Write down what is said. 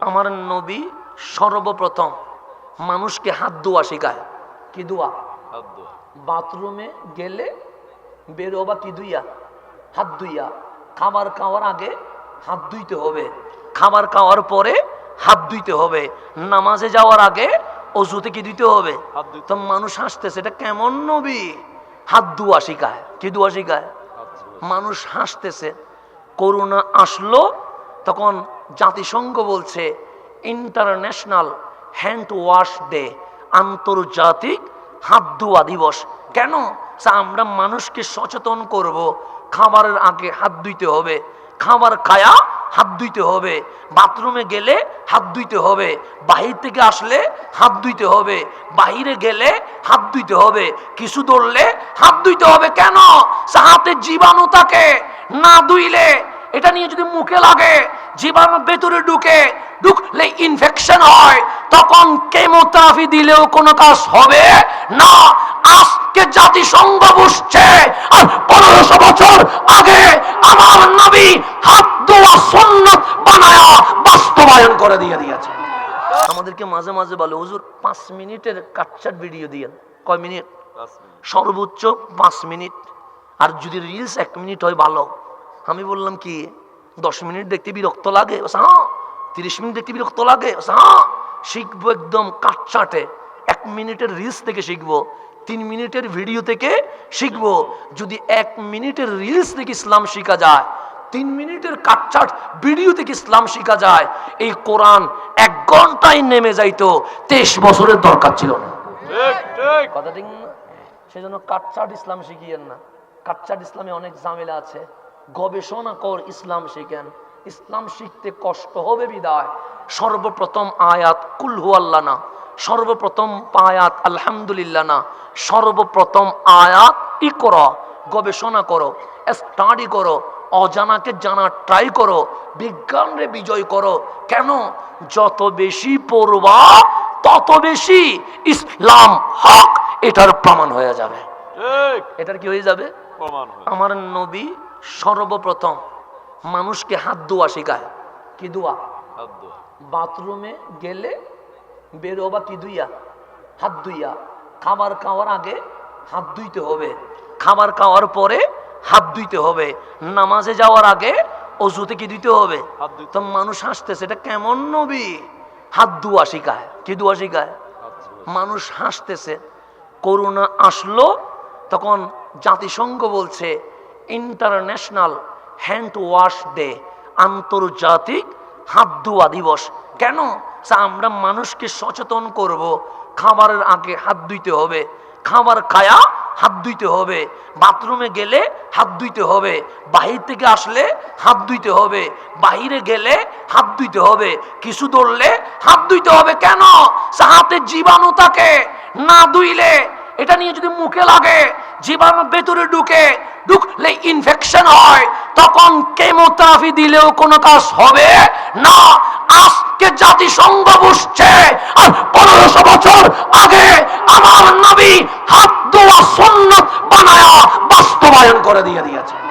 আমার নবী সর্বপ্রথম মানুষকে হাত ধোয়া শেখায়। কি ধোয়া? বাথরুমে গেলে বেরোবা কি ধুইয়া? হাত ধুইয়া। খাবার খাওয়ার আগে হাত ধুইতে হবে। খাবার খাওয়ার পরে হাত ধুইতে হবে। নামাজে যাওয়ার আগে অজুতে কি দিতে হবে? তো মানুষ হাসতেছে এটা কেমন নবী? হাত ধোয়া শিখায়। কি ধোয়া শিখায়? মানুষ হাসতেছে। করোনা আসলো তখন জাতিসংঘ বলছে ইন্টারন্যাশনাল হ্যান্ড ওয়াশ ডে আন্তর্জাতিক হাত ধোয়া দিবস। কেন? আমরা মানুষকে সচেতন করব, খাবারের আগে হাত ধুইতে হবে, খাবার খায়া হাত ধুইতে হবে, বাথরুমে গেলে হাত ধুইতে হবে, বাহির থেকে আসলে হাত ধুইতে হবে, বাহিরে গেলে হাত ধুইতে হবে, কিছু ধরলে হাত ধুইতে হবে কেন? হাতে জীবাণু থাকে, না ধুইলে এটা নিয়ে যদি মুখে লাগে জীবাণু ভেতরে ঢুকে ঢুকলে ইনফেকশন হয় তখন কেমোথেরাপি দিলেও কোনো কাজ হবে না। আজকে জাতিসংঘ বসছে আর পনেরোশো বছর আগে আমার নবী হাত ধোয়া সন্ন্যত বানায়া বাস্তবায়ন করে দিয়ে দিয়েছে। আমাদেরকে মাঝে মাঝে বলে হুজুর পাঁচ মিনিটের কাটচাট ভিডিও দিয়ে কয় মিনিট? সর্বোচ্চ পাঁচ মিনিট। আর যদি রিলস এক মিনিট হয় ভালো। আমি বললাম কি দশ মিনিট দেখতে বিরক্ত লাগে হ্যাঁ তিরিশ মিনিট দেখতে বিরক্ত লাগে হ্যাঁ শিখব একদম কাটচাটে এক মিনিটের রিলস থেকে শিখব তিন মিনিটের ভিডিও থেকে শিখব যদি এক মিনিটের রিলস থেকে ইসলাম শেখা যায় তিন মিনিটের কাটচাট ভিডিও থেকে ইসলাম শেখা যায় এই কোরআন এক ঘন্টায় নেমে যাইতো তেইশ বছরের দরকার ছিল না। কথা ঠিক না? সেজন্য কাটচাট ইসলাম শিখিয়েন না। কাটচাট ইসলামে অনেক ঝামেলা আছে। গবেষণা কর ইসলাম শিখেন। ইসলাম শিখতে কষ্ট হবে বিদায়। সর্বপ্রথম আয়াত কুলহু আল্লাহ না সর্বপ্রথম আয়াত আলহামদুলিল্লাহ না সর্বপ্রথম আয়াত ই করো গবেষণা করো স্টাডি করো অজানাকে জানার ট্রাই করো বিজ্ঞানরে বিজয় করো। কেন? যত বেশি পড়বা তত বেশি ইসলাম হক এটার প্রমাণ হয়ে যাবে। এটার কি হয়ে যাবে। আমার নবী সর্বপ্রথম মানুষকে হাত ধোয়া শেখায়। কি ধোয়া? বাথরুমে গেলে বেরোবা কি ধুইয়া? হাত ধুইয়া। খাবার খাওয়ার আগে হাত ধুইতে হবে। খাবার খাওয়ার পরে হাত ধুইতে হবে। নামাজে যাওয়ার আগে অজুতে কি দিতে হবে? তো মানুষ হাসতেছে এটা কেমন নবী? হাত ধোয়া শিখায়। কি ধোয়া শিখায়? মানুষ হাসতেছে। করোনা আসলো তখন জাতিসংঘ বলছে ইন্টারন্যাশনাল হ্যান্ড ওয়াশ ডে, আন্তর্জাতিক হাত ধোয়া দিবস। কেন? আমরা মানুষকে সচেতন করব। খাবারের আগে হাত ধুইতে হবে। খাবার খায়া হাত ধুইতে হবে। বাথরুমে গেলে হাত ধুইতে হবে। বাহির থেকে আসলে হাত ধুইতে হবে। বাহিরে গেলে হাত ধুইতে হবে। কিছু ধরলে হাত ধুইতে হবে। কেন? হাতে জীবাণু থাকে। না ধুইলে এটা নিয়ে যদি মুখে লাগে, জীবাণু ভেতরে ঢুকে ঢুকলে ইনফেকশন হয়, তখন কেমোথেরাপি দিলেও কোনো কাজ হবে না। আজকে জাতিসংঘ বসছে, আর পনেরোশো বছর আগে আমার নবী হাত ধোয়া সন্ন্যত বানায়া বাস্তবায়ন করে দিয়ে দিয়েছে।